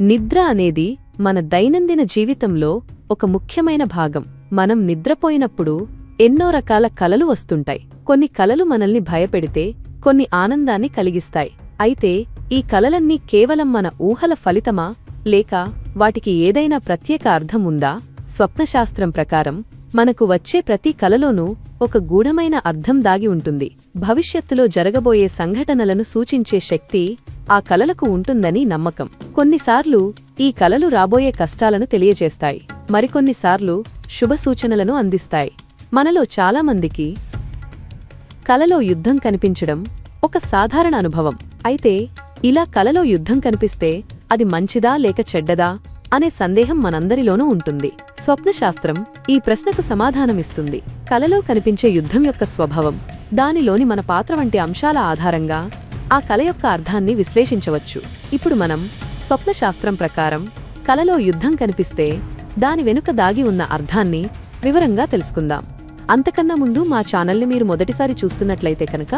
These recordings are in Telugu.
నిద్ర అనేది మన దైనందిన జీవితంలో ఒక ముఖ్యమైన భాగం. మనం నిద్రపోయినప్పుడు ఎన్నో రకాల కలలు వస్తుంటాయి. కొన్ని కలలు మనల్ని భయపెడితే కొన్ని ఆనందాన్ని కలిగిస్తాయి. అయితే ఈ కలలన్నీ కేవలం మన ఊహల ఫలితమా? లేక వాటికి ఏదైనా ప్రత్యేక అర్థం ఉందా? స్వప్నశాస్త్రం ప్రకారం మనకు వచ్చే ప్రతి కలలోనూ ఒక గూఢమైన అర్థం దాగి ఉంటుంది. భవిష్యత్తులో జరగబోయే సంఘటనలను సూచించే శక్తి ఆ కలలకు ఉంటుందని నమ్మకం. కొన్నిసార్లు ఈ కలలు రాబోయే కష్టాలను తెలియజేస్తాయి. మరికొన్నిసార్లు శుభ సూచనలను అందిస్తాయి. మనలో చాలామందికి కలలో యుద్ధం కనిపించడం ఒక సాధారణ అనుభవం. అయితే ఇలా కలలో యుద్ధం కనిపిస్తే అది మంచిదా లేక చెడ్డదా? అనే సందేహం మనందరిలోనూ ఉంటుంది. స్వప్నశాస్త్రం ఈ ప్రశ్నకు సమాధానమిస్తుంది. కలలో కనిపించే యుద్ధం యొక్క స్వభావం దానిలోని మన పాత్ర వంటి అంశాల ఆధారంగా ఆ కల యొక్క అర్థాన్ని విశ్లేషించవచ్చు. ఇప్పుడు మనం స్వప్నశాస్త్రం ప్రకారం కలలో యుద్ధం కనిపిస్తే దాని వెనుక దాగి ఉన్న అర్థాన్ని వివరంగా తెలుసుకుందాం. అంతకన్నా ముందు మా ఛానల్ని మీరు మొదటిసారి చూస్తున్నట్లయితే కనుక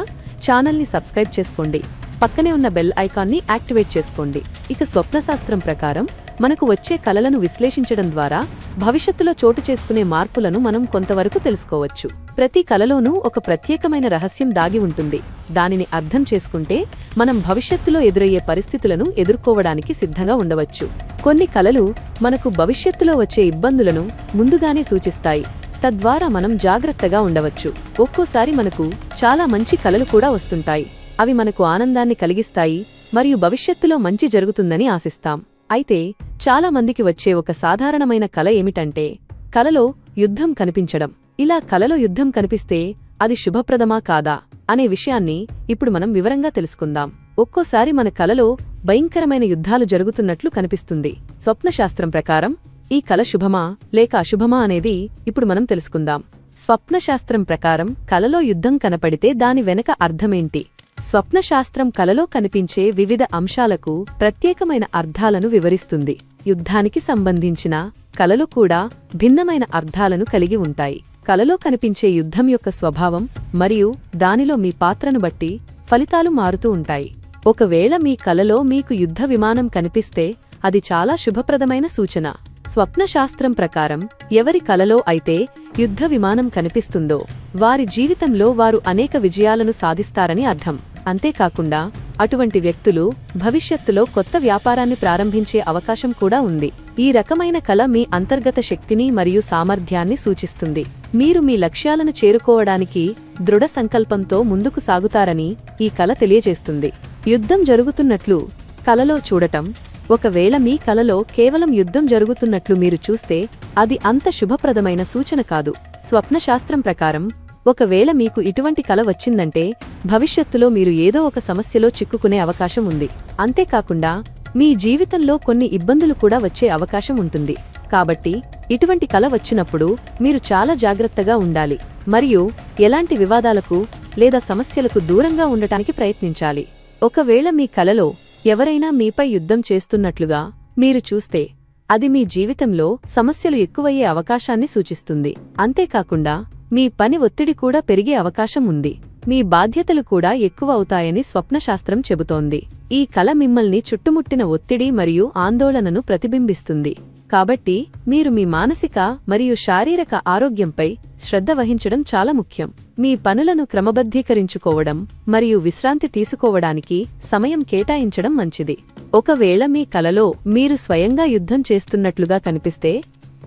ఛానల్ని సబ్స్క్రైబ్ చేసుకోండి. పక్కనే ఉన్న బెల్ ఐకాన్ని యాక్టివేట్ చేసుకోండి. ఇక స్వప్నశాస్త్రం ప్రకారం మనకు వచ్చే కలలను విశ్లేషించడం ద్వారా భవిష్యత్తులో చోటు చేసుకునే మార్పులను మనం కొంతవరకు తెలుసుకోవచ్చు. ప్రతి కలలోనూ ఒక ప్రత్యేకమైన రహస్యం దాగి ఉంటుంది. దానిని అర్థం చేసుకుంటే మనం భవిష్యత్తులో ఎదురయ్యే పరిస్థితులను ఎదుర్కోవడానికి సిద్ధంగా ఉండవచ్చు. కొన్ని కలలు మనకు భవిష్యత్తులో వచ్చే ఇబ్బందులను ముందుగానే సూచిస్తాయి. తద్వారా మనం జాగ్రత్తగా ఉండవచ్చు. ఒక్కోసారి మనకు చాలా మంచి కలలు కూడా వస్తుంటాయి. అవి మనకు ఆనందాన్ని కలిగిస్తాయి మరియు భవిష్యత్తులో మంచి జరుగుతుందని ఆశిస్తాం. అయితే చాలామందికి వచ్చే ఒక సాధారణమైన కల ఏమిటంటే కలలో యుద్ధం కనిపించడం. ఇలా కలలో యుద్ధం కనిపిస్తే అది శుభప్రదమా కాదా అనే విషయాన్ని ఇప్పుడు మనం వివరంగా తెలుసుకుందాం. ఒక్కోసారి మన కలలో భయంకరమైన యుద్ధాలు జరుగుతున్నట్లు కనిపిస్తుంది. స్వప్నశాస్త్రం ప్రకారం ఈ కల శుభమా లేక అశుభమా అనేది ఇప్పుడు మనం తెలుసుకుందాం. స్వప్నశాస్త్రం ప్రకారం కలలో యుద్ధం కనపడితే దాని వెనక అర్థమేంటి? స్వప్నశాస్త్రం కలలో కనిపించే వివిధ అంశాలకు ప్రత్యేకమైన అర్థాలను వివరిస్తుంది. యుద్ధానికి సంబంధించిన కలలు కూడా భిన్నమైన అర్థాలను కలిగి ఉంటాయి. కలలో కనిపించే యుద్ధం యొక్క స్వభావం మరియు దానిలో మీ పాత్రను బట్టి ఫలితాలు మారుతూ ఉంటాయి. ఒకవేళ మీ కలలో మీకు యుద్ధ విమానం కనిపిస్తే అది చాలా శుభప్రదమైన సూచన. స్వప్నశాస్త్రం ప్రకారం ఎవరి కలలో అయితే యుద్ధ విమానం కనిపిస్తుందో వారి జీవితంలో వారు అనేక విజయాలను సాధిస్తారని అర్థం. అంతేకాకుండా అటువంటి వ్యక్తులు భవిష్యత్తులో కొత్త వ్యాపారాన్ని ప్రారంభించే అవకాశం కూడా ఉంది. ఈ రకమైన కళ మీ అంతర్గత శక్తిని మరియు సామర్థ్యాన్ని సూచిస్తుంది. మీరు మీ లక్ష్యాలను చేరుకోవడానికి దృఢ సంకల్పంతో ముందుకు సాగుతారని ఈ కల తెలియజేస్తుంది. యుద్ధం జరుగుతున్నట్లు కలలో చూడటం ఒకవేళ మీ కలలో కేవలం యుద్ధం జరుగుతున్నట్లు మీరు చూస్తే అది అంత శుభప్రదమైన సూచన కాదు. స్వప్నశాస్త్రం ప్రకారం ఒకవేళ మీకు ఇటువంటి కల వచ్చిందంటే భవిష్యత్తులో మీరు ఏదో ఒక సమస్యలో చిక్కుకునే అవకాశం ఉంది. అంతేకాకుండా మీ జీవితంలో కొన్ని ఇబ్బందులు కూడా వచ్చే అవకాశం ఉంటుంది. కాబట్టి ఇటువంటి కల వచ్చినప్పుడు మీరు చాలా జాగ్రత్తగా ఉండాలి. మరియు ఎలాంటి వివాదాలకు లేదా సమస్యలకు దూరంగా ఉండటానికి ప్రయత్నించాలి. ఒకవేళ మీ కలలో ఎవరైనా మీపై యుద్ధం చేస్తున్నట్లుగా మీరు చూస్తే అది మీ జీవితంలో సమస్యలు ఎక్కువయ్యే అవకాశాన్ని సూచిస్తుంది. అంతేకాకుండా మీ పని ఒత్తిడి కూడా పెరిగే అవకాశం ఉంది. మీ బాధ్యతలు కూడా ఎక్కువ అవుతాయని స్వప్నశాస్త్రం చెబుతోంది. ఈ కల మిమ్మల్ని చుట్టుముట్టిన ఒత్తిడి మరియు ఆందోళనను ప్రతిబింబిస్తుంది. కాబట్టి మీరు మీ మానసిక మరియు శారీరక ఆరోగ్యంపై శ్రద్ధ వహించడం చాలా ముఖ్యం. మీ పనులను క్రమబద్ధీకరించుకోవడం మరియు విశ్రాంతి తీసుకోవడానికి సమయం కేటాయించడం మంచిది. ఒకవేళ మీ కలలో మీరు స్వయంగా యుద్ధం చేస్తున్నట్లుగా కనిపిస్తే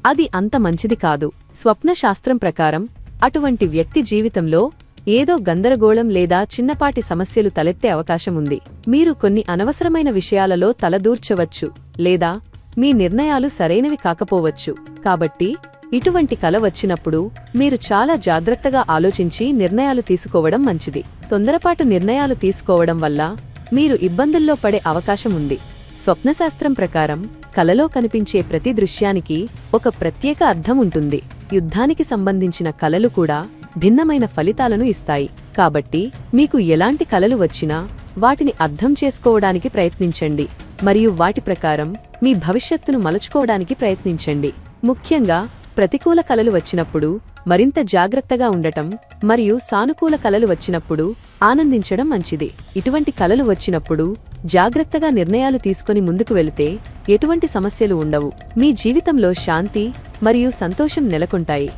అది అంత మంచిది కాదు. స్వప్నశాస్త్రం ప్రకారం అటువంటి వ్యక్తి జీవితంలో ఏదో గందరగోళం లేదా చిన్నపాటి సమస్యలు తలెత్తే అవకాశం ఉంది. మీరు కొన్ని అనవసరమైన విషయాలలో తలదూర్చవచ్చు లేదా మీ నిర్ణయాలు సరైనవి కాకపోవచ్చు. కాబట్టి ఇటువంటి కల వచ్చినప్పుడు మీరు చాలా జాగ్రత్తగా ఆలోచించి నిర్ణయాలు తీసుకోవడం మంచిది. తొందరపాటు నిర్ణయాలు తీసుకోవడం వల్ల మీరు ఇబ్బందుల్లో పడే అవకాశం ఉంది. స్వప్నశాస్త్రం ప్రకారం కలలో కనిపించే ప్రతి దృశ్యానికి ఒక ప్రత్యేక అర్థం ఉంటుంది. యుద్ధానికి సంబంధించిన కలలు కూడా భిన్నమైన ఫలితాలను ఇస్తాయి. కాబట్టి మీకు ఎలాంటి కలలు వచ్చినా వాటిని అర్థం చేసుకోవడానికి ప్రయత్నించండి. మరియు వాటి ప్రకారం మీ భవిష్యత్తును మలుచుకోవడానికి ప్రయత్నించండి. ముఖ్యంగా ప్రతికూల కలలు వచ్చినప్పుడు మరింత జాగ్రత్తగా ఉండటం మరియు సానుకూల కలలు వచ్చినప్పుడు ఆనందించడం మంచిది. ఇటువంటి కలలు వచ్చినప్పుడు జాగ్రత్తగా నిర్ణయాలు తీసుకొని ముందుకు వెళితే ఎటువంటి సమస్యలు ఉండవు. మీ జీవితంలో శాంతి మరియు సంతోషం నెలకొంటాయి.